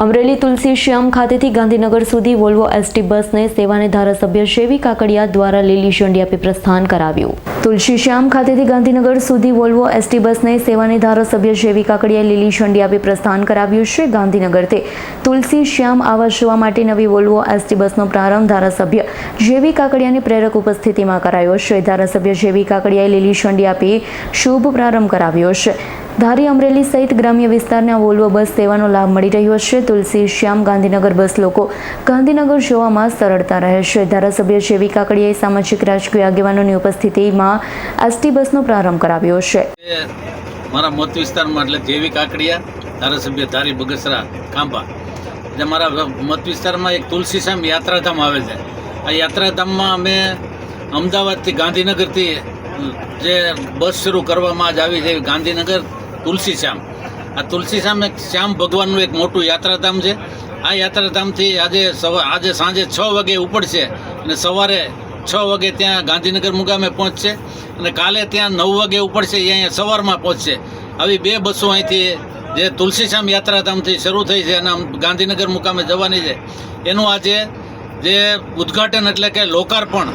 અમરેલી તુલસી શ્યામ ખાતેથી ગાંધીનગર સુધી Volvo ST બસને સેવાને ધારાસભ્ય શેવી કાકડિયા દ્વારા લીલી ઝંડી આપી પ્રસ્થાન કરાવ્યું. તુલસી શ્યામ ખાતેથી ગાંધીનગર સુધી વોલ્વો એસટી બસને સેવાની ધારાસભ્ય શેવી કાકડિયાએ લીલી ઝંડી આપી પ્રસ્થાન કરાવ્યું છે. ગાંધીનગરથી તુલસી શ્યામ આવાસ જોવા માટે નવી વોલ્વો એસટી બસનો પ્રારંભ ધારાસભ્ય જેવી કાકડિયાની પ્રેરક ઉપસ્થિતિમાં કરાયો છે. ધારાસભ્ય જેવી કાકડિયાએ લીલી ઝંડી આપી શુભ પ્રારંભ કરાવ્યો છે. ધારી અમરેલી સહિત ગ્રામ્ય વિસ્તારના વોલ્વો બસ સેવાનો લાભ મળી રહ્યો છે. તુલસી, શ્યામ ગાંધીનગર બસ લોકો ગાંધીનગર જોવામાં સરળતા રહે છે. ધારાસભ્ય જેવી કાકડિયાએ સામાજિક, રાજકીય આગેવાનોની ઉપસ્થિતિમાં એસટી બસનો પ્રારંભ કરાવ્યો છે. મારા મત વિસ્તારમાં એટલે જેવી કાકડિયા, ધારાસભ્ય ધારી બગસરા, ખાંભા. એટલે મારા મત વિસ્તારમાં એક તુલસી શ્યામ યાત્રાધામ આવે છે. આ યાત્રાધામમાં અમે અમદાવાદથી ગાંધીનગરથી જે બસ શરૂ કરવામાં જ આવી છે, ગાંધીનગર તુલસીશ્યામ. આ તુલસીશ્યામ એક શ્યામ ભગવાનનું એક મોટું યાત્રાધામ છે. આ યાત્રાધામથી આજે સવા, આજે સાંજે છ વાગે ઉપડશે અને સવારે છ વાગે ત્યાં ગાંધીનગર મુકામે પહોંચશે અને કાલે ત્યાં નવ વાગે ઉપડશે એ અહીંયા સવારમાં પહોંચશે. આવી બે બસો અહીંથી જે તુલસીશ્યામ યાત્રાધામથી શરૂ થઈ છે અને ગાંધીનગર મુકામે જવાની છે. એનું આજે જે ઉદ્ઘાટન એટલે કે લોકાર્પણ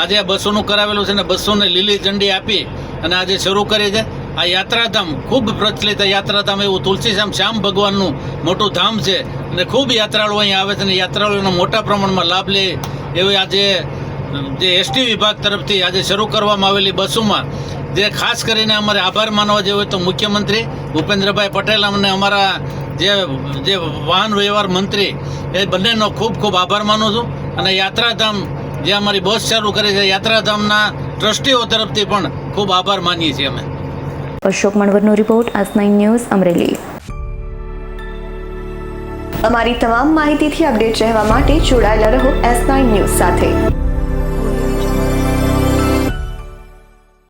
આજે આ બસોનું કરાવેલું છે ને બસોને લીલી ઝંડી આપી અને આજે શરૂ કરી છે. આ યાત્રાધામ ખૂબ પ્રચલિત યાત્રાધામ એવું તુલસીશ્યામ શ્યામ ભગવાનનું મોટું ધામ છે. અને ખૂબ યાત્રાળુઓ અહીં આવે છે અને યાત્રાળુઓનો મોટા પ્રમાણમાં લાભ લે એવી આજે, જે એસટી વિભાગ તરફથી આજે શરૂ કરવામાં આવેલી બસોમાં. જે ખાસ કરીને અમારે આભાર માનવા જેવો હોય તો મુખ્યમંત્રી ભૂપેન્દ્રભાઈ પટેલ અને અમારા જે જે વાહન વ્યવહાર મંત્રી, એ બંનેનો ખૂબ ખૂબ આભાર માનું છું. અને યાત્રાધામ, જે અમારી બસ ચાલુ કરે છે, યાત્રાધામના ટ્રસ્ટીઓ તરફથી પણ ખૂબ આભાર માનીએ છીએ અમે. અશોક મણવરનો રિપોર્ટ આસ નાઇન ન્યૂઝ અમરેલી. અમારી તમામ માહિતીથી અપડેટ રહેવા માટે જોડાયેલા રહો એસ નાઇન ન્યૂઝ સાથે.